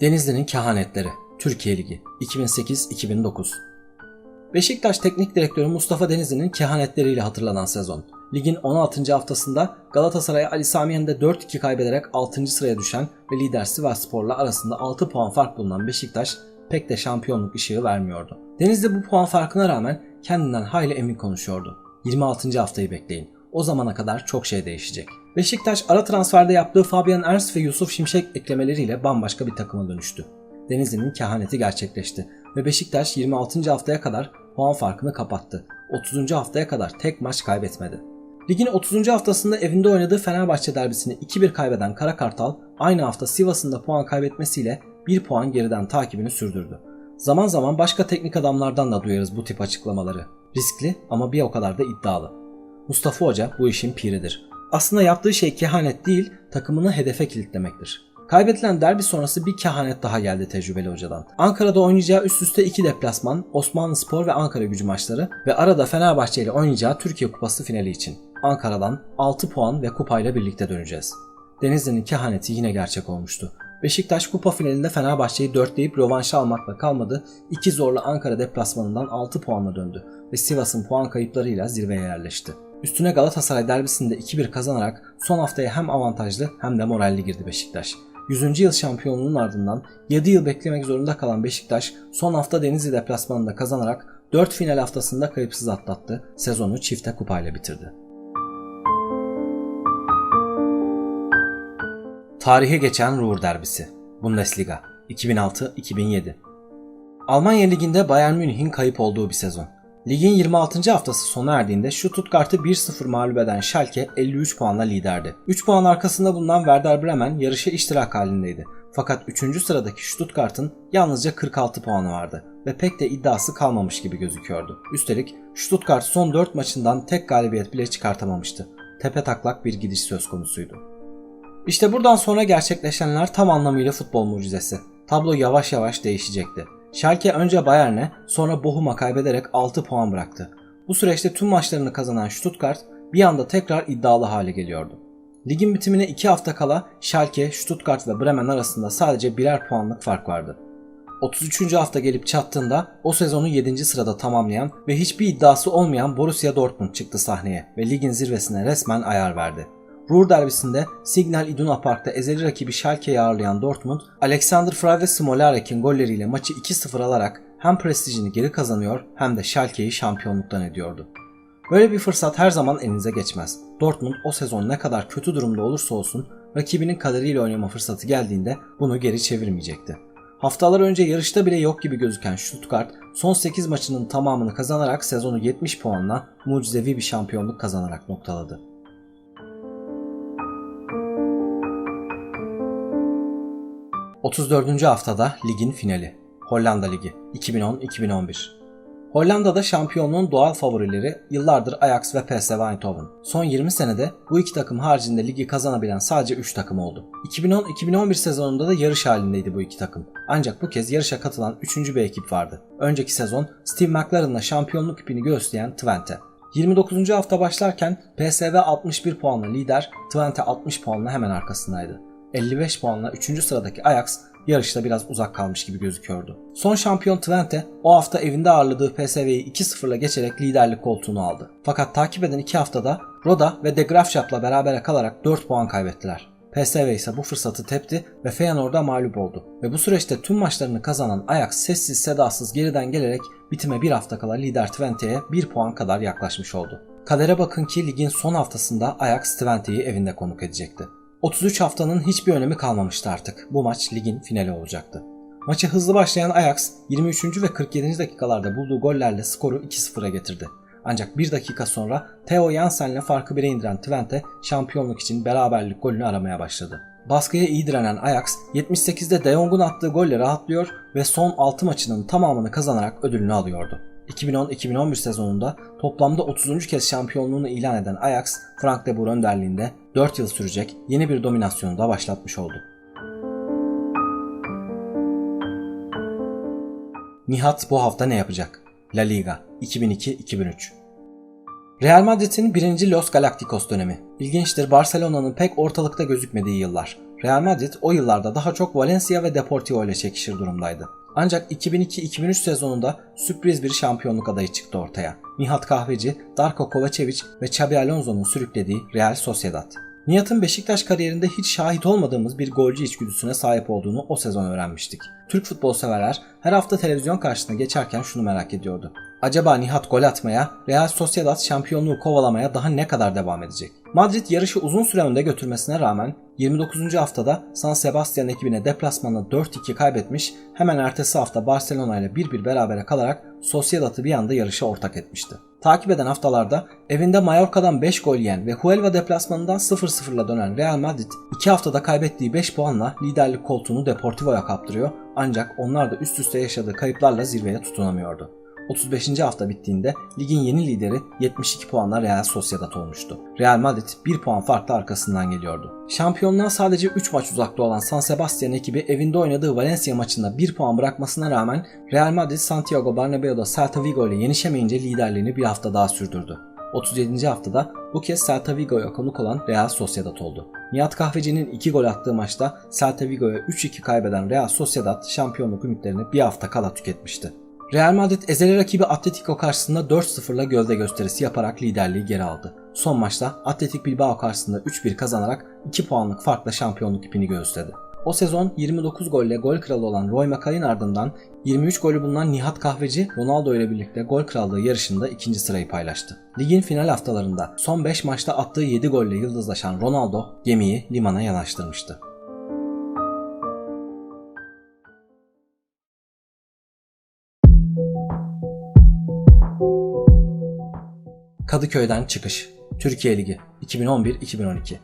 Denizli'nin Kehanetleri Türkiye Ligi 2008-2009 Beşiktaş Teknik Direktörü Mustafa Denizli'nin kehanetleriyle hatırlanan sezon. Ligin 16. haftasında Galatasaray Ali Sami Yen'de 4-2 kaybederek 6. sıraya düşen ve lider Sivasspor'la arasında 6 puan fark bulunan Beşiktaş pek de şampiyonluk ışığı vermiyordu. Denizli bu puan farkına rağmen kendinden hayli emin konuşuyordu. 26. haftayı bekleyin. O zamana kadar çok şey değişecek. Beşiktaş ara transferde yaptığı Fabian Ernst ve Yusuf Şimşek eklemeleriyle bambaşka bir takıma dönüştü. Denizli'nin kehaneti gerçekleşti ve Beşiktaş 26. haftaya kadar puan farkını kapattı. 30. haftaya kadar tek maç kaybetmedi. Ligin 30. haftasında evinde oynadığı Fenerbahçe derbisini 2-1 kaybeden Kara Kartal aynı hafta Sivas'ın da puan kaybetmesiyle 1 puan geriden takibini sürdürdü. Zaman zaman başka teknik adamlardan da duyarız bu tip açıklamaları. Riskli ama bir o kadar da iddialı. Mustafa Hoca bu işin piridir. Aslında yaptığı şey kehanet değil, takımını hedefe kilitlemektir. Kaybedilen derbi sonrası bir kehanet daha geldi tecrübeli hocadan. Ankara'da oynayacağı üst üste iki deplasman, Osmanlı Spor ve Ankara gücü maçları ve arada Fenerbahçe ile oynayacağı Türkiye Kupası finali için. Ankara'dan 6 puan ve kupayla birlikte döneceğiz. Denizli'nin kehaneti yine gerçek olmuştu. Beşiktaş kupa finalinde Fenerbahçe'yi dörtleyip rövanşı almakla kalmadı. İki zorlu Ankara deplasmanından 6 puanla döndü ve Sivas'ın puan kayıplarıyla zirveye yerleşti. Üstüne Galatasaray derbisinde 2-1 kazanarak son haftaya hem avantajlı hem de moralli girdi Beşiktaş. 100. yıl şampiyonluğunun ardından 7 yıl beklemek zorunda kalan Beşiktaş son hafta Denizli deplasmanında kazanarak 4 final haftasında kayıpsız atlattı. Sezonu çifte kupayla bitirdi. Tarihe geçen Ruhr derbisi. Bundesliga 2006-2007. Almanya Ligi'nde Bayern Münih'in kayıp olduğu bir sezon. Ligin 26. haftası sona erdiğinde Stuttgart'ı 1-0 mağlup eden Schalke 53 puanla liderdi. 3 puan arkasında bulunan Werder Bremen yarışa iştirak halindeydi. Fakat 3. sıradaki Stuttgart'ın yalnızca 46 puanı vardı ve pek de iddiası kalmamış gibi gözüküyordu. Üstelik Stuttgart son 4 maçından tek galibiyet bile çıkartamamıştı. Tepe taklak bir gidiş söz konusuydu. İşte buradan sonra gerçekleşenler tam anlamıyla futbol mucizesi. Tablo yavaş yavaş değişecekti. Schalke önce Bayern'e sonra Bochum'a kaybederek 6 puan bıraktı. Bu süreçte tüm maçlarını kazanan Stuttgart bir anda tekrar iddialı hale geliyordu. Ligin bitimine 2 hafta kala Schalke, Stuttgart ve Bremen arasında sadece birer puanlık fark vardı. 33. hafta gelip çattığında o sezonu 7. sırada tamamlayan ve hiçbir iddiası olmayan Borussia Dortmund çıktı sahneye ve ligin zirvesine resmen ayar verdi. Ruhr derbisinde Signal Iduna Park'ta ezeli rakibi Schalke'yi ağırlayan Dortmund, Alexander Frey ve Smolarik'in golleriyle maçı 2-0 alarak hem prestijini geri kazanıyor hem de Schalke'yi şampiyonluktan ediyordu. Böyle bir fırsat her zaman elinize geçmez. Dortmund o sezon ne kadar kötü durumda olursa olsun rakibinin kaderiyle oynama fırsatı geldiğinde bunu geri çevirmeyecekti. Haftalar önce yarışta bile yok gibi gözüken Stuttgart son 8 maçının tamamını kazanarak sezonu 70 puanla mucizevi bir şampiyonluk kazanarak noktaladı. 34. haftada ligin finali. Hollanda Ligi 2010-2011. Hollanda'da şampiyonluğun doğal favorileri yıllardır Ajax ve PSV Eindhoven. Son 20 senede bu iki takım haricinde ligi kazanabilen sadece 3 takım oldu. 2010-2011 sezonunda da yarış halindeydi bu iki takım. Ancak bu kez yarışa katılan 3. bir ekip vardı. Önceki sezon Steve McLaren'la şampiyonluk ipini göğüsleyen Twente. 29. hafta başlarken PSV 61 puanla lider, Twente 60 puanla hemen arkasındaydı. 55 puanla 3. sıradaki Ajax yarışta biraz uzak kalmış gibi gözüküyordu. Son şampiyon Twente o hafta evinde ağırladığı PSV'yi 2-0'la geçerek liderlik koltuğunu aldı. Fakat takip eden 2 haftada Roda ve De Graafschap'la berabere kalarak 4 puan kaybettiler. PSV ise bu fırsatı tepti ve Feyenoord'a mağlup oldu. Ve bu süreçte tüm maçlarını kazanan Ajax sessiz sedasız geriden gelerek bitime bir hafta kala lider Twente'ye 1 puan kadar yaklaşmış oldu. Kadere bakın ki ligin son haftasında Ajax Twente'yi evinde konuk edecekti. 33 haftanın hiçbir önemi kalmamıştı artık. Bu maç ligin finali olacaktı. Maçı hızlı başlayan Ajax 23. ve 47. dakikalarda bulduğu gollerle skoru 2-0'a getirdi. Ancak bir dakika sonra Theo Jansen'le farkı 1'e indiren Twente şampiyonluk için beraberlik golünü aramaya başladı. Baskıya iyi direnen Ajax 78'de De Jong'un attığı golle rahatlıyor ve son 6 maçının tamamını kazanarak ödülünü alıyordu. 2010-2011 sezonunda toplamda 30. kez şampiyonluğunu ilan eden Ajax, Frank de Boer önderliğinde 4 yıl sürecek yeni bir dominasyonu da başlatmış oldu. Nihat bu hafta ne yapacak? La Liga 2002-2003 Real Madrid'in 1. Los Galacticos dönemi. İlginçtir Barcelona'nın pek ortalıkta gözükmediği yıllar. Real Madrid o yıllarda daha çok Valencia ve Deportivo ile çekişir durumdaydı. Ancak 2002-2003 sezonunda sürpriz bir şampiyonluk adayı çıktı ortaya. Nihat Kahveci, Darko Kovacevic ve Xabi Alonso'nun sürüklediği Real Sociedad. Nihat'ın Beşiktaş kariyerinde hiç şahit olmadığımız bir golcü içgüdüsüne sahip olduğunu o sezon öğrenmiştik. Türk futbol severler her hafta televizyon karşısına geçerken şunu merak ediyordu. Acaba Nihat gol atmaya, Real Sociedad şampiyonluğu kovalamaya daha ne kadar devam edecek? Madrid yarışı uzun süre önde götürmesine rağmen 29. haftada San Sebastian ekibine deplasmanda 4-2 kaybetmiş, hemen ertesi hafta Barcelona ile 1-1 berabere kalarak Sociedad'ı bir anda yarışa ortak etmişti. Takip eden haftalarda evinde Mallorca'dan 5 gol yiyen ve Huelva deplasmanından 0-0'la dönen Real Madrid 2 haftada kaybettiği 5 puanla liderlik koltuğunu Deportivo'ya kaptırıyor ancak onlar da üst üste yaşadığı kayıplarla zirveye tutunamıyordu. 35. hafta bittiğinde ligin yeni lideri 72 puanla Real Sociedad olmuştu. Real Madrid 1 puan farklı arkasından geliyordu. Şampiyonluğa sadece 3 maç uzakta olan San Sebastian ekibi evinde oynadığı Valencia maçında 1 puan bırakmasına rağmen Real Madrid Santiago Bernabéu'da Celta Vigo ile yenişemeyince liderliğini bir hafta daha sürdürdü. 37. haftada bu kez Celta Vigo'ya konuk olan Real Sociedad oldu. Nihat Kahveci'nin 2 gol attığı maçta Celta Vigo'ya 3-2 kaybeden Real Sociedad şampiyonluk ümitlerini bir hafta kala tüketmişti. Real Madrid ezeli rakibi Atletico karşısında 4-0'la gövde gösterisi yaparak liderliği geri aldı. Son maçta Atletik Bilbao karşısında 3-1 kazanarak 2 puanlık farkla şampiyonluk ipini göğüsledi. O sezon 29 golle gol kralı olan Roy Makay'ın ardından 23 golü bulunan Nihat Kahveci Ronaldo ile birlikte gol krallığı yarışında ikinci sırayı paylaştı. Ligin final haftalarında son 5 maçta attığı 7 golle yıldızlaşan Ronaldo gemiyi limana yanaştırmıştı. Kadıköy'den çıkış. Türkiye Ligi 2011-2012.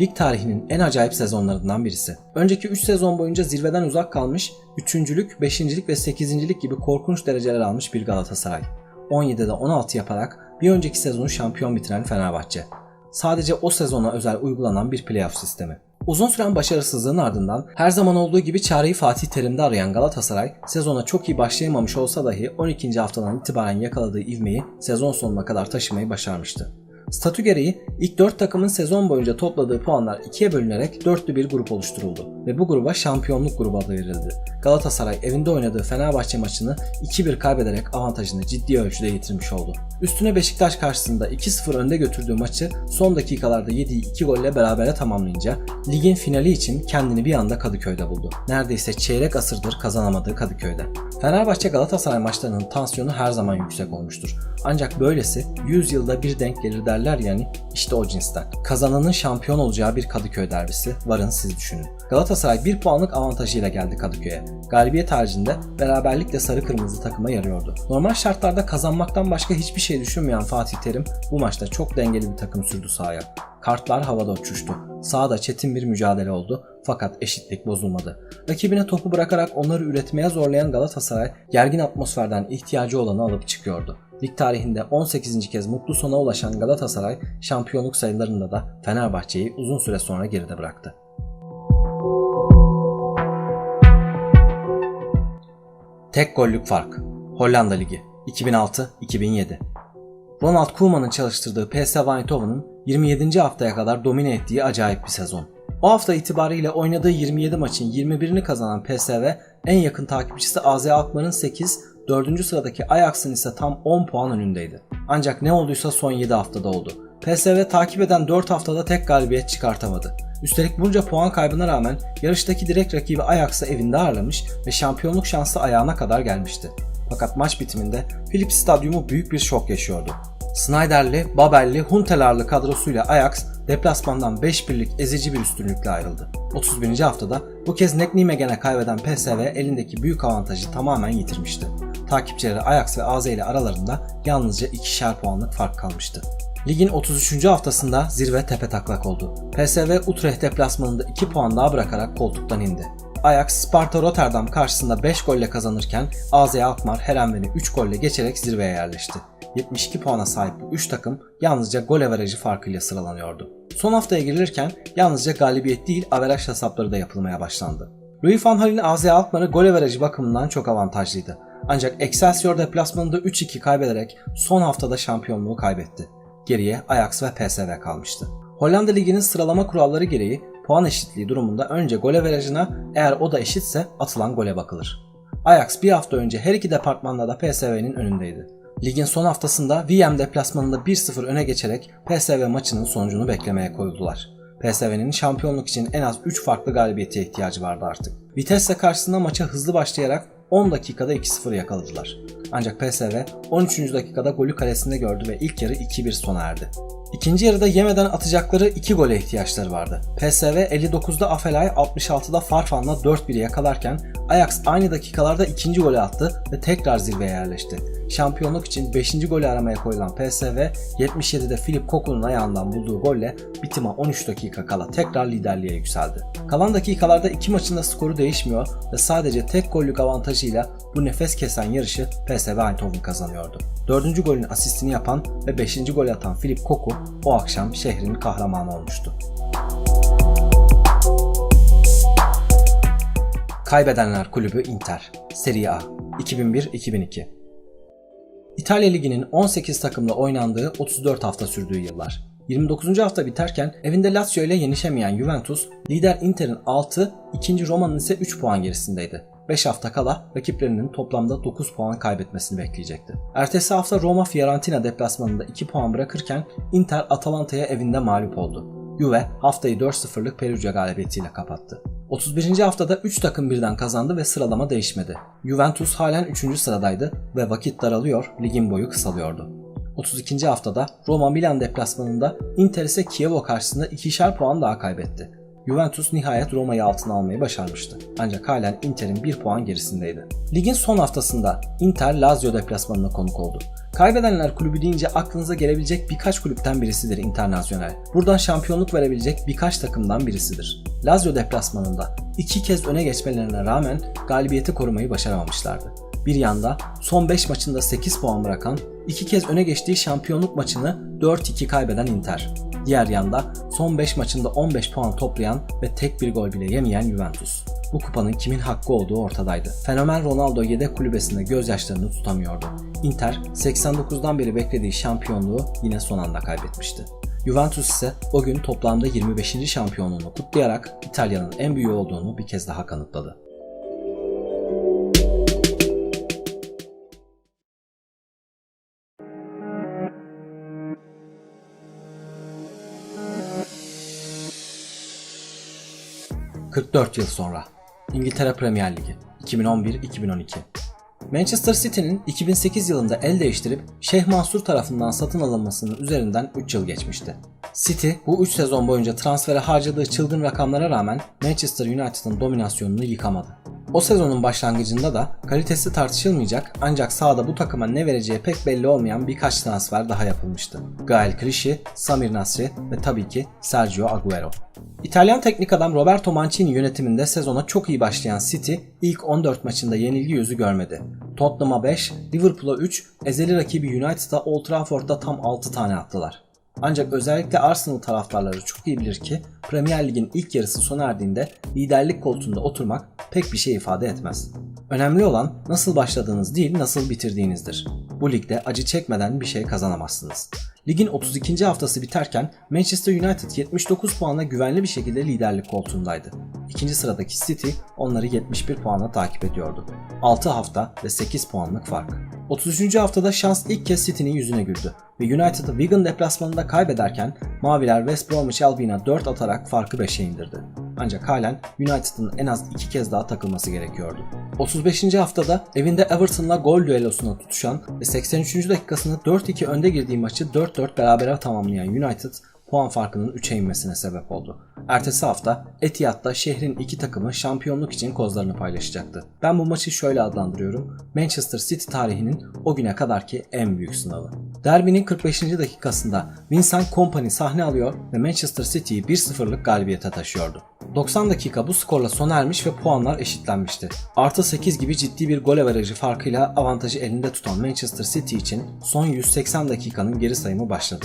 Lig tarihinin en acayip sezonlarından birisi. Önceki 3 sezon boyunca zirveden uzak kalmış, 3.lük, 5.lik ve 8.lik gibi korkunç dereceler almış bir Galatasaray. 17'de 16 yaparak bir önceki sezonu şampiyon bitiren Fenerbahçe. Sadece o sezona özel uygulanan bir playoff sistemi. Uzun süren başarısızlığın ardından her zaman olduğu gibi çareyi Fatih Terim'de arayan Galatasaray sezona çok iyi başlayamamış olsa dahi 12. haftadan itibaren yakaladığı ivmeyi sezon sonuna kadar taşımayı başarmıştı. Statü gereği ilk 4 takımın sezon boyunca topladığı puanlar ikiye bölünerek dörtlü bir grup oluşturuldu ve bu gruba şampiyonluk grubu adı verildi. Galatasaray evinde oynadığı Fenerbahçe maçını 2-1 kaybederek avantajını ciddi ölçüde yitirmiş oldu. Üstüne Beşiktaş karşısında 2-0 önde götürdüğü maçı son dakikalarda yediği 2 golle berabere tamamlayınca ligin finali için kendini bir anda Kadıköy'de buldu. Neredeyse çeyrek asırdır kazanamadığı Kadıköy'de. Fenerbahçe Galatasaray maçlarının tansiyonu her zaman yüksek olmuştur. Ancak böylesi 100 yılda bir denk gelir derler yani işte o cinsten. Kazananın şampiyon olacağı bir Kadıköy derbisi varın siz düşünün. Galatasaray 1 puanlık avantajıyla geldi Kadıköy'e. Galibiyet haricinde beraberlikle sarı kırmızı takıma yarıyordu. Normal şartlarda kazanmaktan başka hiçbir şey düşünmeyen Fatih Terim bu maçta çok dengeli bir takım sürdü sahaya. Kartlar havada uçuştu. Sahada çetin bir mücadele oldu fakat eşitlik bozulmadı. Rakibine topu bırakarak onları üretmeye zorlayan Galatasaray gergin atmosferden ihtiyacı olanı alıp çıkıyordu. Lig tarihinde 18. kez mutlu sona ulaşan Galatasaray şampiyonluk sayılarında da Fenerbahçe'yi uzun süre sonra geride bıraktı. Tek gollük fark. Hollanda Ligi 2006-2007. Ronald Koeman'ın çalıştırdığı PSV Eindhoven'ın 27. haftaya kadar domine ettiği acayip bir sezon. O hafta itibariyle oynadığı 27 maçın 21'ini kazanan PSV en yakın takipçisi AZ Alkmaar'ın 8, 4. sıradaki Ajax'ın ise tam 10 puan önündeydi. Ancak ne olduysa son 7 haftada oldu. PSV takip eden 4 haftada tek galibiyet çıkartamadı. Üstelik bunca puan kaybına rağmen yarıştaki direkt rakibi Ajax'ı evinde ağırlamış ve şampiyonluk şansı ayağına kadar gelmişti. Fakat maç bitiminde Philips Stadyumu büyük bir şok yaşıyordu. Snyder'li, Babel'li, Huntelar'lı kadrosuyla Ajax deplasmandan 5-1'lik ezici bir üstünlükle ayrıldı. 31. haftada bu kez Nek Nimegen'e kaybeden PSV elindeki büyük avantajı tamamen yitirmişti. Takipçileri Ajax ve AZ ile aralarında yalnızca ikişer puanlık fark kalmıştı. Ligin 33. haftasında zirve tepe taklak oldu. PSV Utrecht deplasmanında 2 puan daha bırakarak koltuktan indi. Ajax Sparta Rotterdam karşısında 5 golle kazanırken AZ Alkmaar Herenven'i 3 golle geçerek zirveye yerleşti. 72 puana sahip bu 3 takım yalnızca gol averajı farkıyla sıralanıyordu. Son haftaya girilirken yalnızca galibiyet değil averaj hesapları da yapılmaya başlandı. Louis van Gaal'in AZ Alkmaar'ı gol averajı bakımından çok avantajlıydı. Ancak Excelsior deplasmanında 3-2 kaybederek son haftada şampiyonluğu kaybetti. Geriye Ajax ve PSV kalmıştı. Hollanda Ligi'nin sıralama kuralları gereği puan eşitliği durumunda önce gol averajına eğer o da eşitse atılan gole bakılır. Ajax bir hafta önce her iki departmanda da PSV'nin önündeydi. Ligin son haftasında VM deplasmanında 1-0 öne geçerek PSV maçının sonucunu beklemeye koyuldular. PSV'nin şampiyonluk için en az 3 farklı galibiyete ihtiyacı vardı artık. Vitesse karşısında maça hızlı başlayarak 10 dakikada 2-0 yakaladılar. Ancak PSV 13. dakikada golü kalesinde gördü ve ilk yarı 2-1 sona erdi. İkinci yarıda yemeden atacakları 2 gole ihtiyaçları vardı. PSV 59'da Afelay, 66'da Farfan'la 4-1 yakalarken Ajax aynı dakikalarda ikinci golü attı ve tekrar zirveye yerleşti. Şampiyonluk için 5. golü aramaya koyulan PSV 77'de Filip Koku'nun ayağından bulduğu golle bitime 13 dakika kala tekrar liderliğe yükseldi. Kalan dakikalarda iki maçın da skoru değişmiyor ve sadece tek gollük avantajıyla bu nefes kesen yarışı PSV Eindhoven kazanıyordu. Dördüncü golün asistini yapan ve beşinci golü atan Filip Koku o akşam şehrin kahramanı olmuştu. Kaybedenler Kulübü Inter Serie A 2001-2002 İtalya Ligi'nin 18 takımla oynandığı 34 hafta sürdüğü yıllar. 29. hafta biterken evinde Lazio ile yenişemeyen Juventus, lider Inter'in 6, ikinci Roma'nın ise 3 puan gerisindeydi. 5 hafta kala rakiplerinin toplamda 9 puan kaybetmesini bekleyecekti. Ertesi hafta Roma Fiorentina deplasmanında 2 puan bırakırken Inter Atalanta'ya evinde mağlup oldu. Juve haftayı 4-0'lık Perugia galibiyetiyle kapattı. 31. haftada 3 takım birden kazandı ve sıralama değişmedi. Juventus halen 3. sıradaydı ve vakit daralıyor, ligin boyu kısalıyordu. 32. haftada Roma Milan deplasmanında Inter ise Kievo karşısında ikişer puan daha kaybetti. Juventus nihayet Roma'yı altına almayı başarmıştı. Ancak halen Inter'in 1 puan gerisindeydi. Ligin son haftasında Inter Lazio deplasmanına konuk oldu. Kaybedenler kulübü deyince aklınıza gelebilecek birkaç kulüpten birisidir Internazional. Buradan şampiyonluk verebilecek birkaç takımdan birisidir. Lazio deplasmanında iki kez öne geçmelerine rağmen galibiyeti korumayı başaramamışlardı. Bir yanda son 5 maçında 8 puan bırakan, iki kez öne geçtiği şampiyonluk maçını 4-2 kaybeden Inter. Diğer yanda son 5 maçında 15 puan toplayan ve tek bir gol bile yemeyen Juventus. Bu kupanın kimin hakkı olduğu ortadaydı. Fenomen Ronaldo yedek kulübesinde gözyaşlarını tutamıyordu. Inter 89'dan beri beklediği şampiyonluğu yine son anda kaybetmişti. Juventus ise o gün toplamda 25. şampiyonluğunu kutlayarak İtalya'nın en büyüğü olduğunu bir kez daha kanıtladı. ...44 yıl sonra... İngiltere Premier Ligi 2011-2012 Manchester City'nin 2008 yılında el değiştirip Şeyh Mansur tarafından satın alınmasının üzerinden 3 yıl geçmişti. City bu 3 sezon boyunca transfere harcadığı çılgın rakamlara rağmen Manchester United'ın dominasyonunu yıkamadı. O sezonun başlangıcında da kalitesi tartışılmayacak ancak sahada bu takıma ne vereceği pek belli olmayan birkaç transfer daha yapılmıştı. Gael Clichy, Samir Nasri ve tabii ki Sergio Aguero. İtalyan teknik adam Roberto Mancini yönetiminde sezona çok iyi başlayan City ilk 14 maçında yenilgi yüzü görmedi. Tottenham'a 5, Liverpool'a 3, ezeli rakibi United'a Old Trafford'da tam 6 tane attılar. Ancak özellikle Arsenal taraftarları çok iyi bilir ki Premier Lig'in ilk yarısı sona erdiğinde liderlik koltuğunda oturmak pek bir şey ifade etmez. Önemli olan nasıl başladığınız değil nasıl bitirdiğinizdir. Bu ligde acı çekmeden bir şey kazanamazsınız. Ligin 32. haftası biterken Manchester United 79 puanla güvenli bir şekilde liderlik koltuğundaydı. İkinci sıradaki City onları 71 puanla takip ediyordu. 6 hafta ve 8 puanlık fark. 33. haftada şans ilk kez City'nin yüzüne güldü ve United'ı Wigan deplasmanında kaybederken Maviler West Bromwich Albion'a 4 atarak farkı 5'e indirdi. Ancak halen United'ın en az 2 kez daha takılması gerekiyordu. 35. haftada evinde Everton'la gol düellosuna tutuşan ve 83. dakikasında 4-2 önde girdiği maçı 4-4 berabere tamamlayan United puan farkının 3'e inmesine sebep oldu. Ertesi hafta Etihad'da şehrin iki takımı şampiyonluk için kozlarını paylaşacaktı. Ben bu maçı şöyle adlandırıyorum. Manchester City tarihinin o güne kadarki en büyük sınavı. Derbinin 45. dakikasında Vincent Kompany sahne alıyor ve Manchester City'yi 1-0'lık galibiyete taşıyordu. 90 dakika bu skorla sona ermiş ve puanlar eşitlenmişti. Artı 8 gibi ciddi bir gol averajı farkıyla avantajı elinde tutan Manchester City için son 180 dakikanın geri sayımı başladı.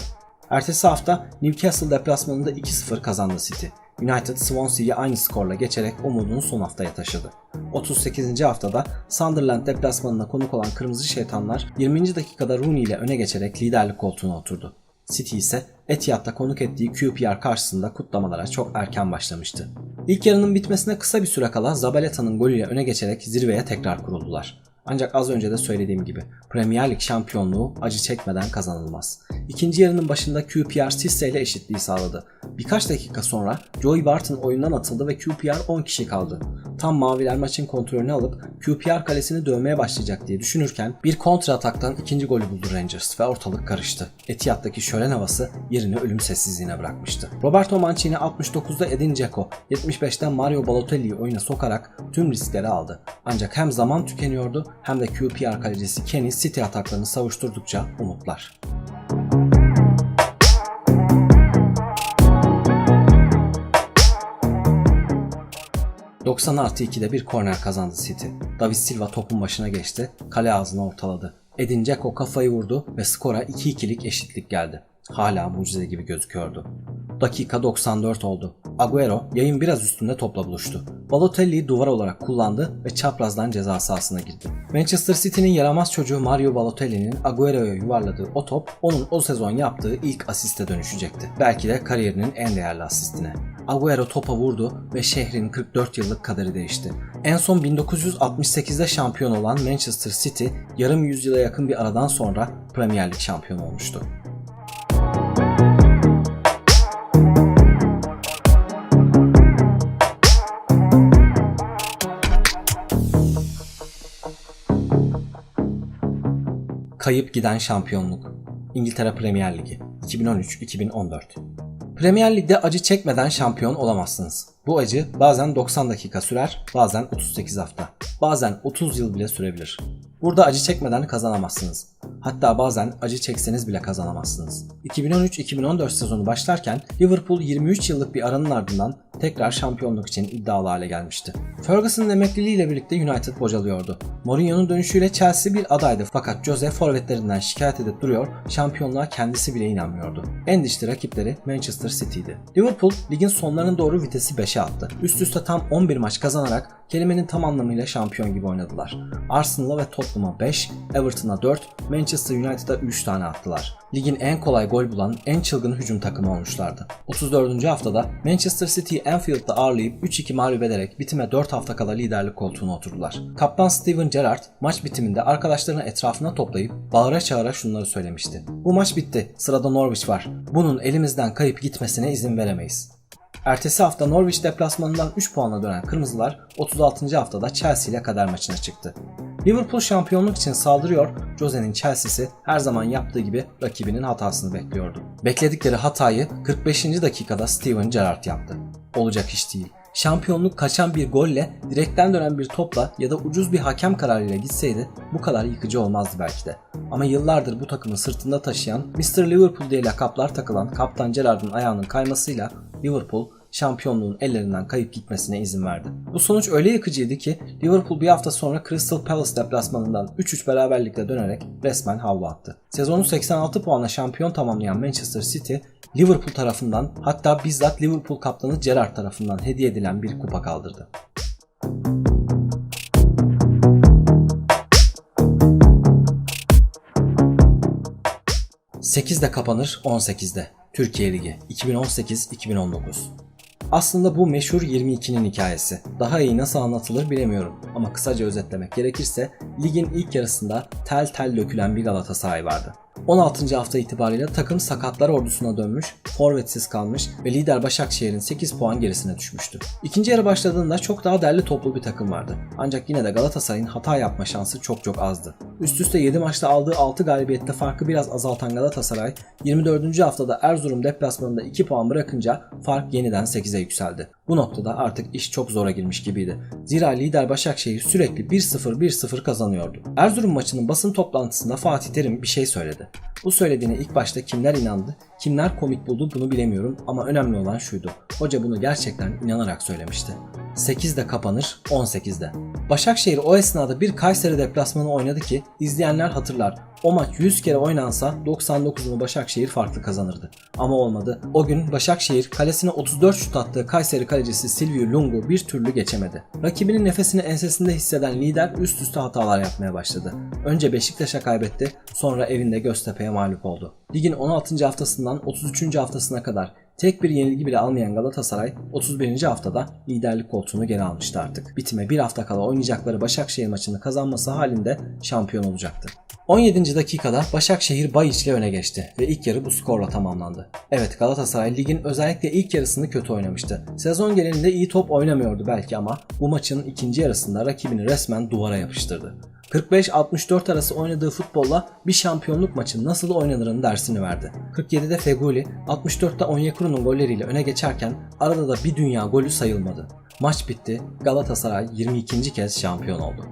Ertesi hafta Newcastle deplasmanında 2-0 kazandı City. United Swansea'yı aynı skorla geçerek umudunu son haftaya taşıdı. 38. haftada Sunderland deplasmanına konuk olan Kırmızı Şeytanlar 20. dakikada Rooney ile öne geçerek liderlik koltuğuna oturdu. City ise Etihad'da konuk ettiği QPR karşısında kutlamalara çok erken başlamıştı. İlk yarının bitmesine kısa bir süre kala Zabaleta'nın golüyle öne geçerek zirveye tekrar kuruldular. Ancak az önce de söylediğim gibi Premier Lig şampiyonluğu acı çekmeden kazanılmaz. İkinci yarının başında QPR Sisse ile eşitliği sağladı. Birkaç dakika sonra Joey Barton oyundan atıldı ve QPR 10 kişi kaldı. Tam maviler maçın kontrolünü alıp QPR kalesini dövmeye başlayacak diye düşünürken bir kontra ataktan ikinci golü buldu Rangers ve ortalık karıştı. Etihad'daki şölen havası yerini ölüm sessizliğine bırakmıştı. Roberto Mancini 69'da Edin Dzeko, 75'te Mario Balotelli'yi oyuna sokarak tüm riskleri aldı. Ancak hem zaman tükeniyordu hem de QPR kalecisi Kenny City ataklarını savuşturdukça umutlar. 90 artı 2'de bir korner kazandı City. David Silva topun başına geçti, kale ağzını ortaladı. Edin Dzeko kafayı vurdu ve skora 2-2'lik eşitlik geldi. Hala mucize gibi gözüküyordu. Dakika 94 oldu. Agüero yayın biraz üstünde topla buluştu. Balotelli'yi duvar olarak kullandı ve çaprazdan ceza sahasına girdi. Manchester City'nin yaramaz çocuğu Mario Balotelli'nin Agüero'ya yuvarladığı o top onun o sezon yaptığı ilk asiste dönüşecekti. Belki de kariyerinin en değerli asistine. Agüero topa vurdu ve şehrin 44 yıllık kaderi değişti. En son 1968'de şampiyon olan Manchester City yarım yüzyıla yakın bir aradan sonra Premier Lig şampiyonu olmuştu. Kayıp giden şampiyonluk. İngiltere Premier Ligi 2013-2014. Premier Lig'de acı çekmeden şampiyon olamazsınız. Bu acı bazen 90 dakika sürer, bazen 38 hafta, bazen 30 yıl bile sürebilir. Burada acı çekmeden kazanamazsınız. Hatta bazen acı çekseniz bile kazanamazsınız. 2013-2014 sezonu başlarken Liverpool 23 yıllık bir aranın ardından tekrar şampiyonluk için iddialı hale gelmişti. Ferguson'ın emekliliğiyle birlikte United bocalıyordu. Mourinho'nun dönüşüyle Chelsea bir adaydı fakat Jose forvetlerinden şikayet edip duruyor, şampiyonluğa kendisi bile inanmıyordu. En dişli rakipleri Manchester City'ydi. Liverpool ligin sonlarına doğru vitesi 5'e attı. Üst üste tam 11 maç kazanarak kelimenin tam anlamıyla şampiyon gibi oynadılar. Arsenal'a ve Tottenham'a 5, Everton'a 4, Manchester United'a 3 tane attılar. Ligin en kolay gol bulan, en çılgın hücum takımı olmuşlardı. 34. haftada Manchester City'yi Anfield'da ağırlayıp 3-2 mağlup ederek bitime 4 hafta kala liderlik koltuğuna oturdular. Kaptan Steven Gerrard maç bitiminde arkadaşlarını etrafına toplayıp bağıra çağıra şunları söylemişti. Bu maç bitti, sırada Norwich var. Bunun elimizden kayıp gitmesine izin veremeyiz. Ertesi hafta Norwich deplasmanından 3 puanla dönen Kırmızılar 36. haftada Chelsea ile kader maçına çıktı. Liverpool şampiyonluk için saldırıyor, Jose'nin Chelsea'si her zaman yaptığı gibi rakibinin hatasını bekliyordu. Bekledikleri hatayı 45. dakikada Steven Gerrard yaptı. Olacak iş değil. Şampiyonluk kaçan bir golle, direkten dönen bir topla ya da ucuz bir hakem kararıyla gitseydi bu kadar yıkıcı olmazdı belki de. Ama yıllardır bu takımı sırtında taşıyan, Mr. Liverpool diye lakaplar takılan Kaptan Gerrard'ın ayağının kaymasıyla Liverpool şampiyonluğun ellerinden kayıp gitmesine izin verdi. Bu sonuç öyle yıkıcıydı ki Liverpool bir hafta sonra Crystal Palace deplasmanından 3-3 beraberlikle dönerek resmen havlu attı. Sezonu 86 puanla şampiyon tamamlayan Manchester City, Liverpool tarafından hatta bizzat Liverpool kaptanı Gerrard tarafından hediye edilen bir kupa kaldırdı. ...8'de kapanır 18'de. Türkiye Ligi 2018-2019 aslında bu meşhur 22'nin hikayesi. Daha iyi nasıl anlatılır bilemiyorum ama kısaca özetlemek gerekirse ligin ilk yarısında tel tel dökülen bir Galatasaray vardı. 16. hafta itibariyle takım sakatlar ordusuna dönmüş, forvetsiz kalmış ve lider Başakşehir'in 8 puan gerisine düşmüştü. İkinci yarı başladığında çok daha derli toplu bir takım vardı. Ancak yine de Galatasaray'ın hata yapma şansı çok çok azdı. Üst üste 7 maçta aldığı 6 galibiyette farkı biraz azaltan Galatasaray 24. haftada Erzurum deplasmanında 2 puan bırakınca fark yeniden 8'e yükseldi. Bu noktada artık iş çok zora girmiş gibiydi. Zira lider Başakşehir sürekli 1-0 1-0 kazanıyordu. Erzurum maçının basın toplantısında Fatih Terim bir şey söyledi. Bu söylediğine ilk başta kimler inandı, kimler komik buldu bunu bilemiyorum ama önemli olan şuydu. Hoca bunu gerçekten inanarak söylemişti. 8'de kapanır 18'de. Başakşehir o esnada bir Kayseri deplasmanı oynadı ki izleyenler hatırlar. o maç 100 kere oynansa 99'unu Başakşehir farklı kazanırdı. Ama olmadı. O gün Başakşehir kalesine 34 şut attığı Kayseri kalecisi Silvio Lungu bir türlü geçemedi. Rakibinin nefesini ensesinde hisseden lider üst üste hatalar yapmaya başladı. Önce Beşiktaş'a kaybetti, sonra evinde Göztepe'ye mağlup oldu. Ligin 16. haftasından 33. haftasına kadar Tek bir yenilgi bile almayan Galatasaray 31. haftada liderlik koltuğunu geri almıştı artık. Bitime bir hafta kala oynayacakları Başakşehir maçını kazanması halinde şampiyon olacaktı. 17. dakikada Başakşehir Bayiç'le öne geçti ve ilk yarı bu skorla tamamlandı. Evet Galatasaray ligin özellikle ilk yarısını kötü oynamıştı. Sezon genelinde iyi top oynamıyordu belki ama bu maçın ikinci yarısında rakibini resmen duvara yapıştırdı. 45-64 arası oynadığı futbolla bir şampiyonluk maçı nasıl oynanırın dersini verdi. 47'de Feguli, 64'te Onyekuru'nun golleriyle öne geçerken arada da bir dünya golü sayılmadı. Maç bitti, Galatasaray 22. kez şampiyon oldu.